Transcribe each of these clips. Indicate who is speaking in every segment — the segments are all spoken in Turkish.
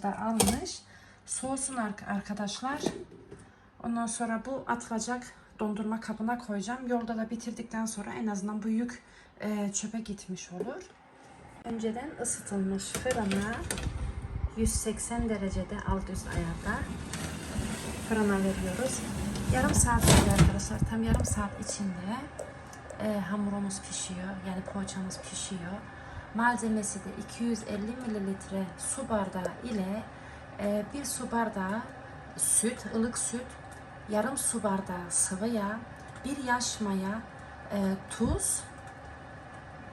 Speaker 1: pişmiş. Oğlum üstündeki ağırlık taşı da almış. Soğusun ar- arkadaşlar. Ondan sonra bu atılacak dondurma kabına koyacağım. Yolda da bitirdikten sonra en azından bu yük e, çöpe gitmiş olur. Önceden ısıtılmış fırına 180 derecede alt üst ayarda fırına veriyoruz. Yarım saat arkadaşlar tam yarım saat içinde e, hamurumuz pişiyor. Yani poğaçamız pişiyor. Malzemesi de 250 mililitre su bardağı ile e, bir su bardağı süt, ılık süt, yarım su bardağı sıvı yağ, bir yaş maya, e, tuz,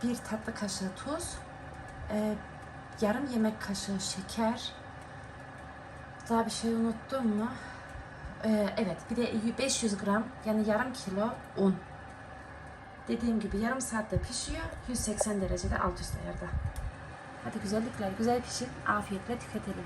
Speaker 1: bir tatlı kaşığı tuz, e, yarım yemek kaşığı şeker, daha bir şey unuttum mu? Ee, evet bir de 500 gram yani yarım kilo un. Dediğim gibi yarım saatte pişiyor. 180 derecede alt üst ayarda. Hadi güzellikler güzel pişin. Afiyetle tüketelim.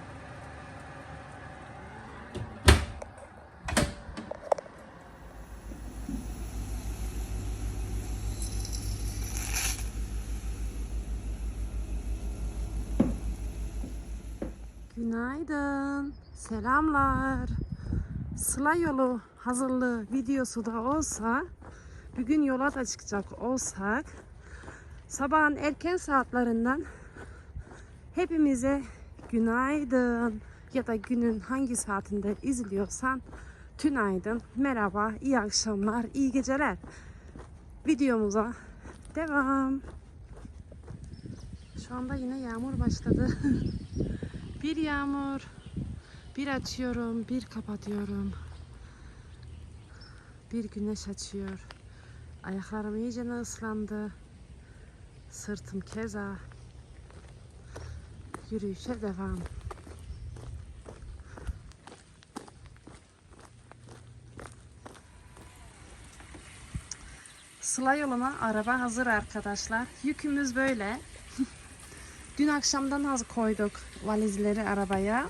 Speaker 1: Günaydın. Selamlar. Sıla yolu hazırlığı videosu da olsa, bugün yola da çıkacak olsak, sabahın erken saatlerinden hepimize günaydın ya da günün hangi saatinde izliyorsan tünaydın, merhaba, iyi akşamlar, iyi geceler. Videomuza devam. Şu anda yine yağmur başladı. bir yağmur, bir açıyorum, bir kapatıyorum. Bir güneş açıyor. Ayaklarım iyice ıslandı. Sırtım keza. Yürüyüşe devam. Sıla yoluna araba hazır arkadaşlar. Yükümüz böyle. Dün akşamdan az koyduk valizleri arabaya.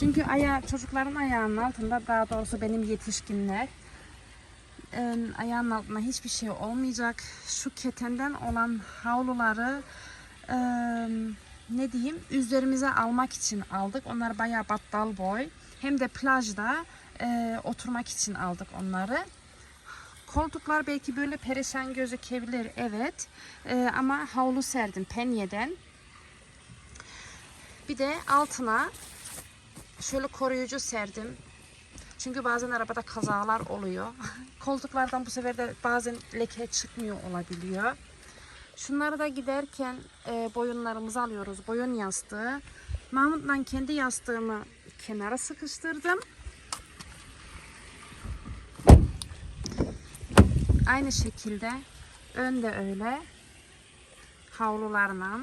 Speaker 1: Çünkü ayağı, çocukların ayağının altında daha doğrusu benim yetişkinler ayağının altında hiçbir şey olmayacak. Şu ketenden olan havluları ne diyeyim üzerimize almak için aldık. Onlar bayağı battal boy. Hem de plajda oturmak için aldık onları. Koltuklar belki böyle perişan gözükebilir evet. Ama havlu serdim penyeden. Bir de altına şöyle koruyucu serdim. Çünkü bazen arabada kazalar oluyor. Koltuklardan bu sefer de bazen leke çıkmıyor olabiliyor. Şunları da giderken e, boyunlarımızı alıyoruz. Boyun yastığı. Mahmut'la kendi yastığımı kenara sıkıştırdım. Aynı şekilde ön de öyle havlularla.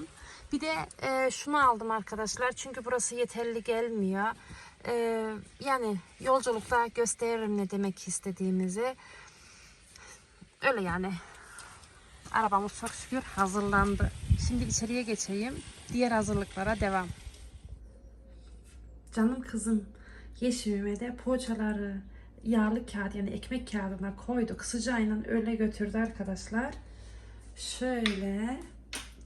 Speaker 1: Bir de e, şunu aldım arkadaşlar çünkü burası yeterli gelmiyor. E, yani yolculukta gösteririm ne demek istediğimizi. Öyle yani. Arabamız çok şükür hazırlandı. Şimdi içeriye geçeyim. Diğer hazırlıklara devam. Canım kızım yeşimime de poğaçaları yağlı kağıt yani ekmek kağıdına koyduk. Sıcağıyla öyle götürdü arkadaşlar. Şöyle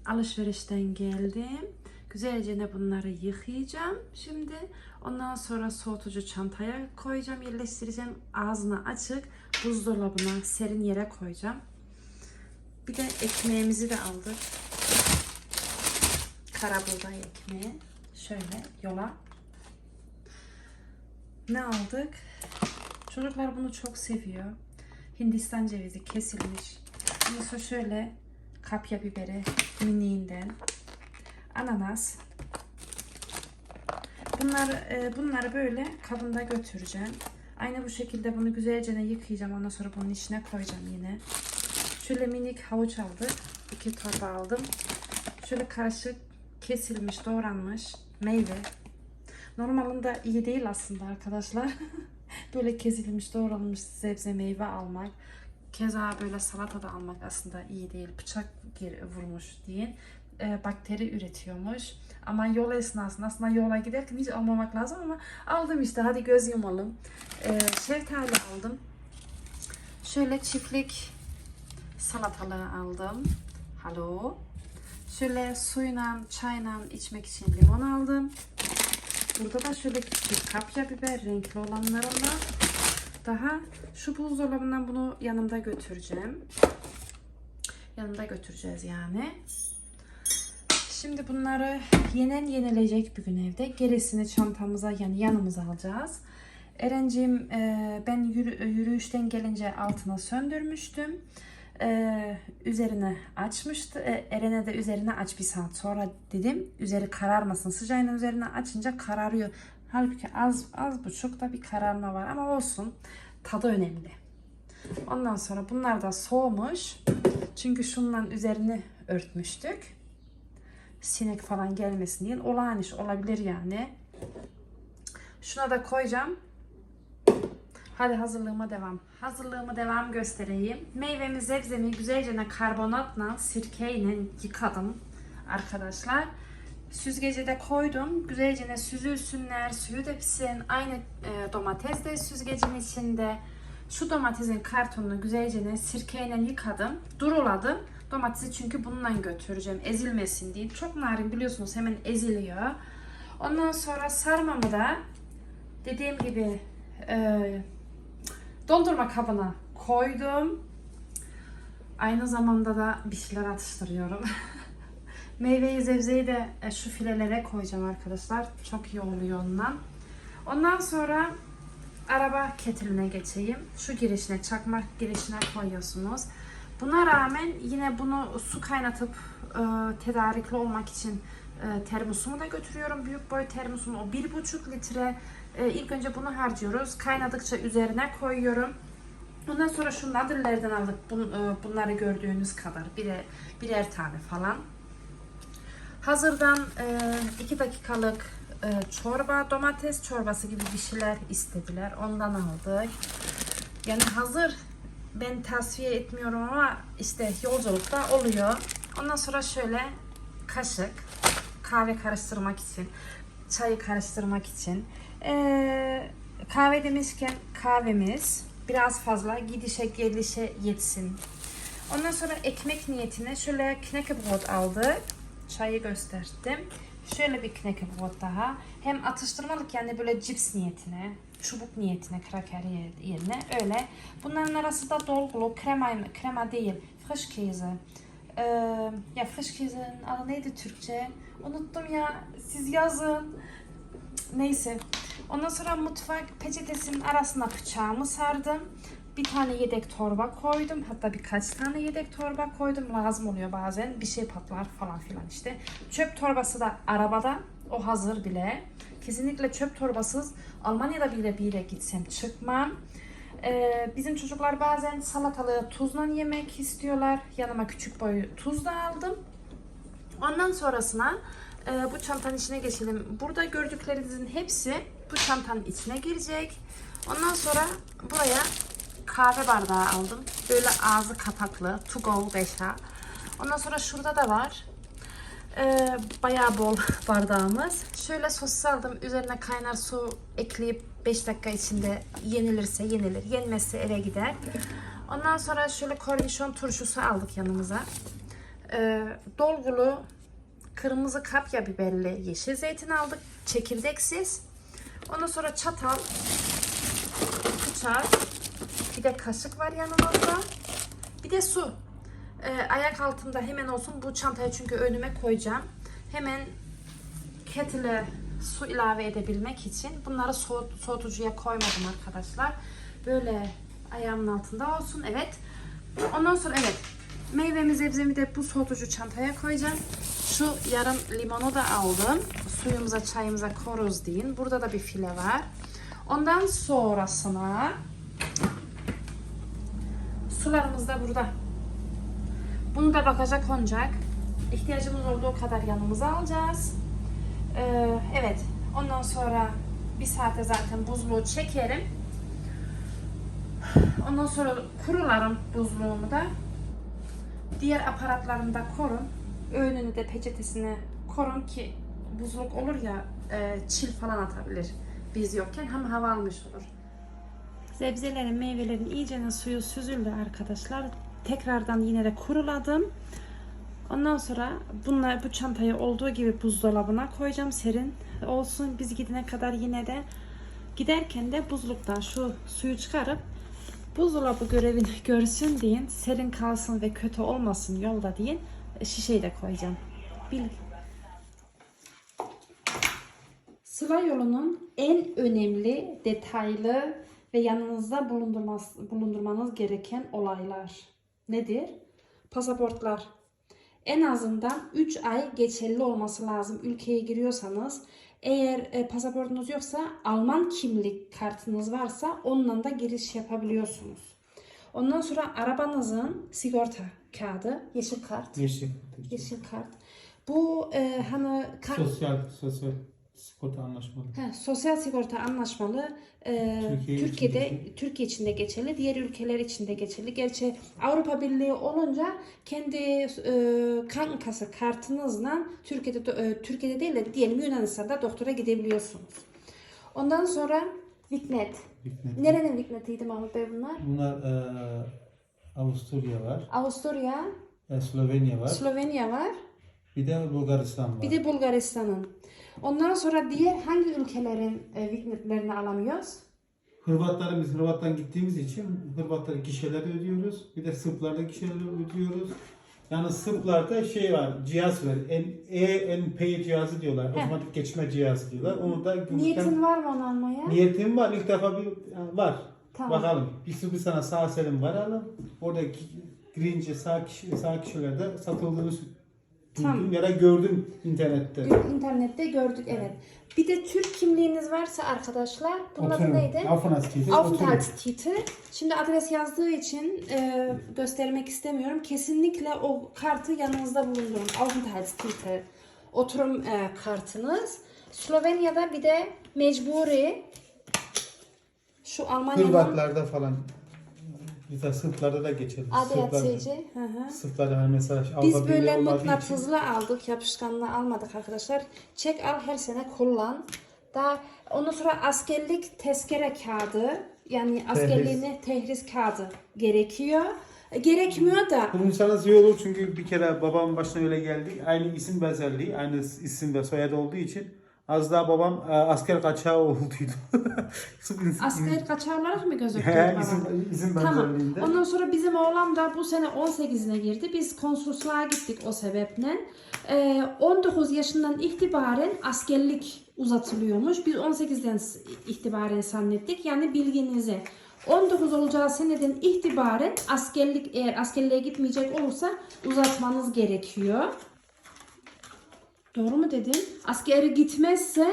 Speaker 1: alışverişten geldim. Güzelce ne bunları yıkayacağım şimdi. Ondan sonra soğutucu çantaya koyacağım, yerleştireceğim. Ağzını açık buzdolabına serin yere koyacağım. Bir de ekmeğimizi de aldık. Kara buğday ekmeği. Şöyle yola. Ne aldık? Çocuklar bunu çok seviyor. Hindistan cevizi kesilmiş. Sonra şöyle kapya biberi miniğinden. Ananas. Bunları, e, bunları böyle kabında götüreceğim. Aynı bu şekilde bunu güzelce yıkayacağım. Ondan sonra bunun içine koyacağım yine. Şöyle minik havuç aldık. İki torba aldım. Şöyle karışık kesilmiş, doğranmış meyve. Normalinde iyi değil aslında arkadaşlar. böyle kesilmiş, doğranmış sebze meyve almak. Keza böyle salata da almak aslında iyi değil. Bıçak vurmuş diye e, bakteri üretiyormuş. Ama yol esnasında aslında yola giderken hiç almamak lazım ama aldım işte hadi göz yumalım. E, şeftali aldım. Şöyle çiftlik salatalığı aldım. Halo. Şöyle suyla, çayla içmek için limon aldım. Burada da şöyle kapya biber, renkli olanlarından. Daha şu buzdolabından bunu yanımda götüreceğim. Yanımda götüreceğiz yani. Şimdi bunları yenen yenilecek bir gün evde. Gerisini çantamıza yani yanımıza alacağız. Erenciğim e, ben yürü- yürüyüşten gelince altına söndürmüştüm. E, üzerine açmıştı. E, Eren'e de üzerine aç bir saat sonra dedim. Üzeri kararmasın. Sıcağıyla üzerine açınca kararıyor. Halbuki az az buçuk da bir kararma var ama olsun. Tadı önemli. Ondan sonra bunlar da soğumuş. Çünkü şundan üzerini örtmüştük. Sinek falan gelmesin diye. Olağan iş olabilir yani. Şuna da koyacağım. Hadi hazırlığıma devam. Hazırlığımı devam göstereyim. Meyvemi, zebzemi güzelce karbonatla, sirkeyle yıkadım arkadaşlar. Süzgece de koydum. Güzelce süzülsünler, suyu da pişsin. Aynı e, domates de süzgecin içinde. Şu domatesin kartonunu güzelce sirkeyle yıkadım. Duruladım. Domatesi çünkü bununla götüreceğim. Ezilmesin diye. Çok narin biliyorsunuz hemen eziliyor. Ondan sonra sarmamı da dediğim gibi e, dondurma kabına koydum. Aynı zamanda da bir şeyler atıştırıyorum. Meyveyi zevzeyi de e, şu filelere koyacağım arkadaşlar. Çok iyi oluyor ondan. Ondan sonra araba ketiline geçeyim. Şu girişine, çakmak girişine koyuyorsunuz. Buna rağmen yine bunu su kaynatıp e, tedarikli olmak için e, termosumu da götürüyorum. Büyük boy termosum o 1,5 litre. E, ilk önce bunu harcıyoruz. Kaynadıkça üzerine koyuyorum. Ondan sonra şu nadirlerden aldık. Bun, e, bunları gördüğünüz kadar. Bire, birer tane falan. Hazırdan 2 dakikalık e, çorba, domates çorbası gibi bir şeyler istediler. Ondan aldık. Yani hazır ben tasfiye etmiyorum ama işte yolculukta oluyor. Ondan sonra şöyle kaşık kahve karıştırmak için, çayı karıştırmak için. Ee, kahve demişken kahvemiz biraz fazla gidişe gelişe yetsin. Ondan sonra ekmek niyetine şöyle knekkebrot aldık. Çayı gösterdim. Şöyle bir knekkebrot daha. Hem atıştırmalık yani böyle cips niyetine, çubuk niyetine, kraker yerine öyle. Bunların arası da dolgulu, krema, krema değil, frischkäse. Ee, ya frischkäse'nin adı neydi Türkçe? Unuttum ya. Siz yazın. Neyse. Ondan sonra mutfak peçetesinin arasına bıçağımı sardım. Bir tane yedek torba koydum. Hatta birkaç tane yedek torba koydum. Lazım oluyor bazen. Bir şey patlar falan filan işte. Çöp torbası da arabada. O hazır bile. Kesinlikle çöp torbasız Almanya'da bile bir yere gitsem çıkmam. Ee, bizim çocuklar bazen salatalığı tuzla yemek istiyorlar. Yanıma küçük boy tuz da aldım. Ondan sonrasına e, bu çantanın içine geçelim. Burada gördüklerinizin hepsi bu çantanın içine girecek. Ondan sonra buraya kahve bardağı aldım. Böyle ağzı kapaklı. To go 5'a. Ondan sonra şurada da var. E, bayağı bol bardağımız. Şöyle sosis aldım. Üzerine kaynar su ekleyip 5 dakika içinde yenilirse yenilir. Yenmezse eve gider. Ondan sonra şöyle kornişon turşusu aldık yanımıza. E, dolgulu kırmızı kapya biberli yeşil zeytin aldık. Çekirdeksiz. Ondan sonra çatal, bıçak, bir de kaşık var yanımızda. Bir de su. Ee, ayak altında hemen olsun. Bu çantayı çünkü önüme koyacağım. Hemen kettle'e su ilave edebilmek için bunları soğut, soğutucuya koymadım arkadaşlar. Böyle ayağımın altında olsun. Evet. Ondan sonra evet. Meyvemi zebzemi de bu soğutucu çantaya koyacağım. Şu yarım limonu da aldım. Suyumuza çayımıza koruz deyin. Burada da bir file var. Ondan sonrasına sularımız da burada. Bunu da bakaja konacak. İhtiyacımız olduğu kadar yanımıza alacağız. Ee, evet. Ondan sonra bir saate zaten buzluğu çekerim. Ondan sonra kurularım buzluğumu da. Diğer aparatlarımı da korun. Öğününü de peçetesine korun ki buzluk olur ya e, çil falan atabilir. Biz yokken hem hava almış olur. Sebzelerin, meyvelerin iyicene suyu süzüldü arkadaşlar. tekrardan yine de kuruladım. Ondan sonra bunlar bu çantayı olduğu gibi buzdolabına koyacağım serin olsun. Biz gidene kadar yine de giderken de buzluktan şu suyu çıkarıp buzdolabı görevini görsün deyin. Serin kalsın ve kötü olmasın yolda deyin. Şişeyi de koyacağım. Bil. Sıla yolunun en önemli, detaylı ve yanınızda bulundurmaz, bulundurmanız gereken olaylar nedir? Pasaportlar. En azından 3 ay geçerli olması lazım ülkeye giriyorsanız. Eğer e, pasaportunuz yoksa Alman kimlik kartınız varsa onunla da giriş yapabiliyorsunuz. Ondan sonra arabanızın sigorta kağıdı, yeşil kart.
Speaker 2: Yeşil.
Speaker 1: Yeşil kart. Bu e, hani ka-
Speaker 2: Sosyal, sosyal sigorta anlaşmalı.
Speaker 1: He, sosyal sigorta anlaşmalı e,
Speaker 2: Türkiye
Speaker 1: Türkiye'de
Speaker 2: içinde.
Speaker 1: Türkiye içinde geçerli, diğer ülkeler içinde geçerli. Gerçi Avrupa Birliği olunca kendi e, Krankenkasse kartınızla Türkiye'de e, Türkiye'de değil de diyelim Yunanistan'da doktora gidebiliyorsunuz. Ondan sonra Viknet.
Speaker 2: Hükmet.
Speaker 1: Nerenin Viknet'iydi Mahmut Bey bunlar?
Speaker 2: Bunlar e, Avusturya var,
Speaker 1: Avusturya,
Speaker 2: e, Slovenya var,
Speaker 1: Slovenya var.
Speaker 2: bir de Bulgaristan var.
Speaker 1: Bir de Bulgaristan'ın. Ondan sonra diğer hangi ülkelerin e, Viknetlerini alamıyoruz?
Speaker 2: Hırvatların biz Hırvat'tan gittiğimiz için Hırvatlara gişeleri ödüyoruz. Bir de Sırplarda gişeleri ödüyoruz. Yani Sırplarda şey var, cihaz var. En, ENP cihazı diyorlar.
Speaker 1: Heh.
Speaker 2: Otomatik geçme cihazı diyorlar. Onu da
Speaker 1: Niyetin var mı onu almaya?
Speaker 2: Niyetim var. İlk defa bir yani var.
Speaker 1: Tamam.
Speaker 2: Bakalım. Bir sürü sana sağ selim varalım. Orada gi- girince sağ kişi, sağ kişilerde satıldığını duydum
Speaker 1: Tamam.
Speaker 2: ya da gördüm internette.
Speaker 1: İnternette gördük evet. Bir de Türk kimliğiniz varsa arkadaşlar bunun adı neydi?
Speaker 2: Aufenthaltstitel.
Speaker 1: Aufenthaltstitel. Şimdi adres yazdığı için e, göstermek istemiyorum. Kesinlikle o kartı yanınızda bulundurun. Aufenthaltstitel. Oturum e, kartınız. Slovenya'da bir de mecburi şu Almanya'nın
Speaker 2: Hırvatlarda falan. Mesela Sırplarda da geçer. Sırplarda,
Speaker 1: ADACC. Hı hı.
Speaker 2: Sırplarda hani mesela
Speaker 1: Biz böyle mıknatıslı aldık, yapışkanlı almadık arkadaşlar. Çek al her sene kullan. Daha ondan sonra askerlik tezkere kağıdı yani askerliğine tehris kağıdı gerekiyor. E, Gerekmiyor da
Speaker 2: Bulunsanız iyi olur çünkü bir kere babamın başına öyle geldi. Aynı isim benzerliği, aynı isim ve soyadı olduğu için az daha babam e, asker kaçağı olduydu.
Speaker 1: asker kaçağı olarak mı gözüküyor
Speaker 2: He,
Speaker 1: bana?
Speaker 2: isim, isim
Speaker 1: Tamam.
Speaker 2: benzerliğinde.
Speaker 1: Ondan sonra bizim oğlan da bu sene 18'ine girdi. Biz konsolosluğa gittik o sebeple. Ee, 19 yaşından itibaren askerlik uzatılıyormuş. Biz 18'den s- itibaren zannettik. Yani bilginize. 19 olacağı seneden itibaren askerlik eğer askerliğe gitmeyecek olursa uzatmanız gerekiyor. Doğru mu dedim? Askeri gitmezse,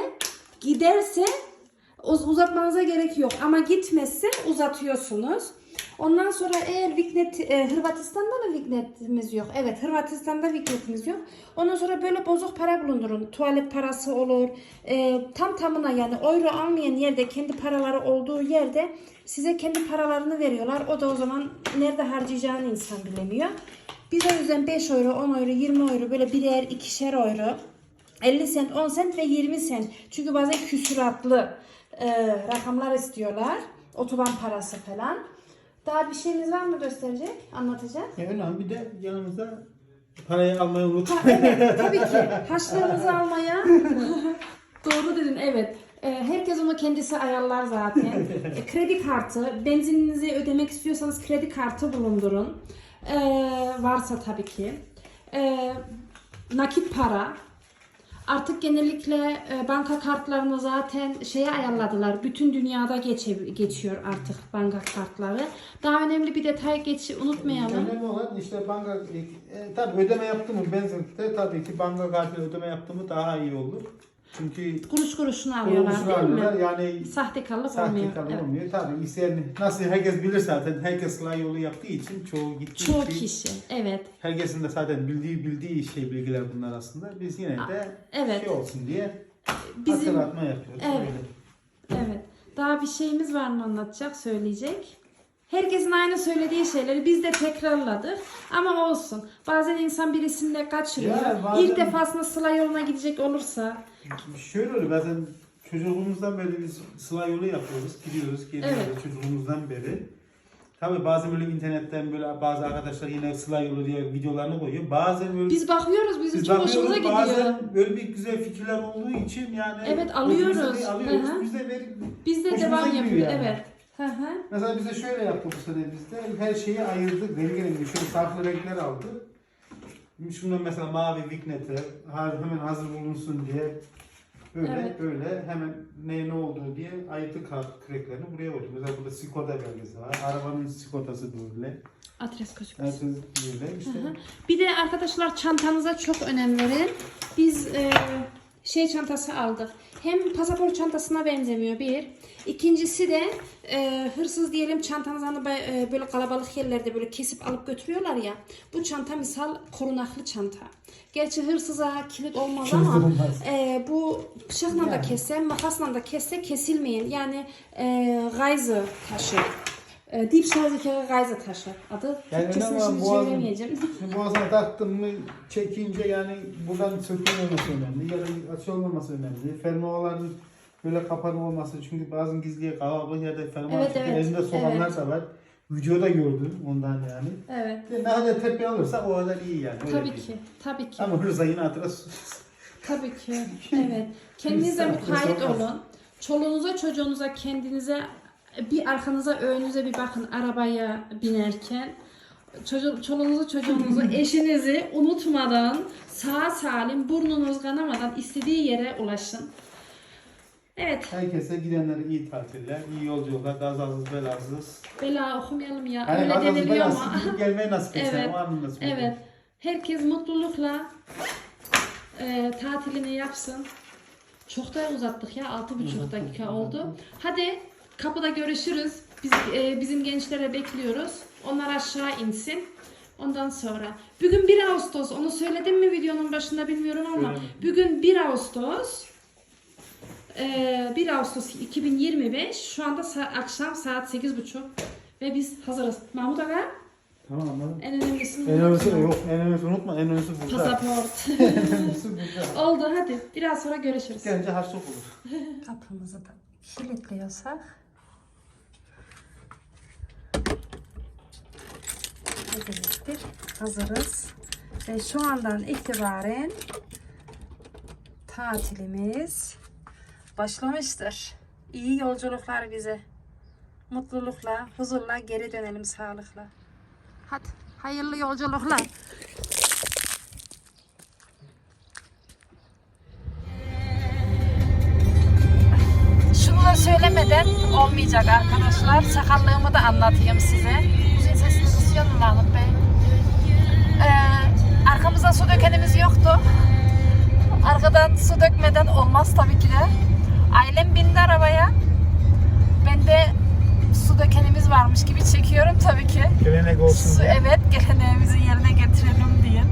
Speaker 1: giderse uz- uzatmanıza gerek yok. Ama gitmezse uzatıyorsunuz. Ondan sonra eğer Viknet, e, Hırvatistan'da da Viknetimiz yok. Evet Hırvatistan'da Viknetimiz yok. Ondan sonra böyle bozuk para bulundurun. Tuvalet parası olur. E, tam tamına yani euro almayan yerde kendi paraları olduğu yerde size kendi paralarını veriyorlar. O da o zaman nerede harcayacağını insan bilemiyor. Biz o yüzden 5 euro, 10 euro, 20 euro böyle birer ikişer euro 50 sent, 10 sent ve 20 sent. Çünkü bazen küsuratlı e, rakamlar istiyorlar. Otoban parası falan. Daha bir şeyimiz var mı gösterecek, anlatacak?
Speaker 2: E, önemli bir de yanımızda parayı almayı unut.
Speaker 1: Ha, evet, tabii ki. Haçlarınızı almaya. Doğru dedin, evet. E, herkes onu kendisi ayarlar zaten. E, kredi kartı, benzininizi ödemek istiyorsanız kredi kartı bulundurun. E, varsa tabii ki. E, nakit para. Artık genellikle e, banka kartlarını zaten şeye ayarladılar. Bütün dünyada geçe, geçiyor artık banka kartları. Daha önemli bir detay geç unutmayalım.
Speaker 2: Önemli olan işte banka, e, tabii ödeme yaptı mı benzinlikte tabii ki banka kartı ödeme yaptı mı daha iyi olur. Çünkü
Speaker 1: Kuruş kuruşunu alıyorlar
Speaker 2: kuruluşunu
Speaker 1: değil mi?
Speaker 2: alıyorlar yani
Speaker 1: Sahtekarlık olmuyor.
Speaker 2: Sahte
Speaker 1: Evet.
Speaker 2: olmuyor. Tabii isteyen nasıl herkes bilir zaten. Herkes sıla yolu yaptığı için çoğu gittiği
Speaker 1: Çoğu
Speaker 2: için
Speaker 1: kişi. Evet.
Speaker 2: herkesin de zaten bildiği bildiği şey bilgiler bunlar aslında. Biz yine de
Speaker 1: evet.
Speaker 2: şey olsun diye
Speaker 1: Bizim
Speaker 2: hatırlatma yapıyoruz.
Speaker 1: Evet.
Speaker 2: Öyle.
Speaker 1: evet. Daha bir şeyimiz var mı anlatacak, söyleyecek? Herkesin aynı söylediği şeyleri biz de tekrarladık. Ama olsun. Bazen insan birisini de kaçırıyor.
Speaker 2: Ya bazen-
Speaker 1: İlk defasında sıla yoluna gidecek olursa.
Speaker 2: Şöyle oluyor bazen çocukluğumuzdan beri biz sıla yolu yapıyoruz. Gidiyoruz, geliyoruz
Speaker 1: Evet.
Speaker 2: çocukluğumuzdan beri. Tabii bazen böyle internetten böyle bazı arkadaşlar yine Sıla yolu diye videolarını koyuyor. Bazen böyle
Speaker 1: Biz bakıyoruz bizim
Speaker 2: biz
Speaker 1: çok hoşumuza
Speaker 2: bakıyoruz,
Speaker 1: gidiyor.
Speaker 2: bazen böyle bir güzel fikirler olduğu için yani
Speaker 1: Evet, alıyoruz.
Speaker 2: alıyoruz.
Speaker 1: Hı hı.
Speaker 2: Biz de ver-
Speaker 1: Biz de
Speaker 2: hoşumuza
Speaker 1: devam
Speaker 2: gidiyor
Speaker 1: yapıyoruz.
Speaker 2: yani.
Speaker 1: Evet. Hı hı.
Speaker 2: Mesela bize şöyle yaptı bu sene bizde. Her şeyi ayırdık. Renk renk şöyle farklı renkler aldık. Şundan mesela mavi vignette hemen hazır bulunsun diye böyle
Speaker 1: Evet.
Speaker 2: böyle hemen ne ne olduğu diye ayırdık kart renklerini buraya koyduk. Mesela burada Skoda belgesi var. Arabanın Skoda'sı böyle.
Speaker 1: Adres koşuk.
Speaker 2: Herkes böyle işte.
Speaker 1: Bir de arkadaşlar çantanıza çok önem verin. Biz e, şey çantası aldık. Hem pasaport çantasına benzemiyor bir. İkincisi de e, hırsız diyelim çantanızı hani e, böyle kalabalık yerlerde böyle kesip alıp götürüyorlar ya. Bu çanta misal korunaklı çanta. Gerçi hırsıza kilit olmaz ama
Speaker 2: Olmaz.
Speaker 1: e, bu bıçakla da
Speaker 2: Yani.
Speaker 1: kesse, makasla da kesse kesilmeyin. Yani e, gayzı taşı. E, Diebstahlsichere gayzı taşı adı.
Speaker 2: Yani
Speaker 1: Türkçesini şimdi çeviremeyeceğim.
Speaker 2: Şimdi boğazına taktın mı çekince yani buradan sökülmemesi önemli ya da açı olmaması önemli. Fermuarların böyle kapanı olması çünkü bazen gizliye kalabalık yerde fermuar
Speaker 1: Evet, evet,
Speaker 2: elinde sokanlar
Speaker 1: evet.
Speaker 2: da var. Videoda gördüm ondan yani.
Speaker 1: Evet.
Speaker 2: Ne kadar tepki alırsa o kadar iyi yani. öyle
Speaker 1: Tabii ki. Tabii ki.
Speaker 2: Ama hırza yine hatıra
Speaker 1: Tabii ki. Evet. Kendinize mukayyet olun. Çoluğunuza, çocuğunuza, kendinize bir arkanıza, önünüze bir bakın arabaya binerken. Çocuk, çoluğunuzu, çocuğunuzu, eşinizi unutmadan, sağ salim, burnunuz kanamadan istediği yere ulaşın. Evet.
Speaker 2: Herkese gidenlere iyi tatiller, iyi yolculuklar, kazasız belasız.
Speaker 1: Bela okumayalım ya.
Speaker 2: Yani
Speaker 1: Öyle
Speaker 2: kazasız
Speaker 1: deniliyor
Speaker 2: belasız
Speaker 1: ama.
Speaker 2: gidip gelmeyi nasip etsen
Speaker 1: Evet,
Speaker 2: o nasip.
Speaker 1: Evet. Herkes mutlulukla e, tatilini yapsın. Çok da uzattık ya. Altı buçuk dakika oldu. Hadi kapıda görüşürüz. Biz e, bizim gençlere bekliyoruz. Onlar aşağı insin. Ondan sonra bugün 1 Ağustos onu söyledim mi videonun başında bilmiyorum ama
Speaker 2: Söyledim.
Speaker 1: bugün 1 Ağustos e, 1 Ağustos 2025 şu anda sa- akşam saat 8.30 ve biz hazırız. Mahmut Aga
Speaker 2: Tamam anladım.
Speaker 1: en önemlisini
Speaker 2: En önemlisi yok, en önemlisi unutma, en önemlisi burada.
Speaker 1: Pasaport.
Speaker 2: en önemlisi burada.
Speaker 1: Oldu hadi. Biraz sonra görüşürüz.
Speaker 2: Gelince harçlık olur.
Speaker 3: Kapımızı da kilitliyorsak Elimizdir. Hazırız. Ve şu andan itibaren tatilimiz başlamıştır. İyi yolculuklar bize. Mutlulukla, huzurla geri dönelim sağlıkla. Hadi hayırlı yolculuklar. Şunu da söylemeden olmayacak arkadaşlar. Sakallığımı da anlatayım size. Mu Mahmut Bey? Ee, arkamızda su dökenimiz yoktu. Arkadan su dökmeden olmaz tabii ki de. Ailem bindi arabaya. Ben de su dökenimiz varmış gibi çekiyorum tabii ki.
Speaker 2: Gelenek
Speaker 3: Su, evet geleneğimizi yerine getirelim diye.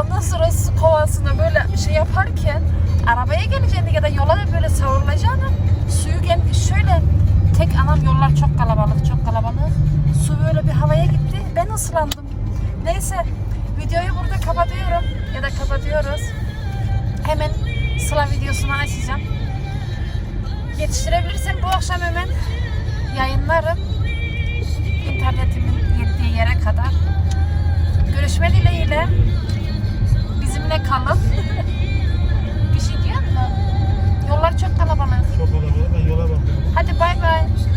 Speaker 3: Ondan sonra su kovasına böyle şey yaparken arabaya geleceğini ya da yola da böyle savrulacağını suyu gel şöyle Tek anam yollar çok kalabalık, çok kalabalık. Su böyle bir havaya gitti. Ben ıslandım. Neyse videoyu burada kapatıyorum ya da kapatıyoruz. Hemen sıra videosunu açacağım. Yetiştirebilirsem bu akşam hemen yayınlarım. İnternetimin yettiği yere kadar. Görüşme dileğiyle bizimle kalın.
Speaker 1: bir şey diyor mu? Yollar çok kalabalık.
Speaker 2: Çok kalabalık. Ben yola bak.
Speaker 1: Hadi bay bay.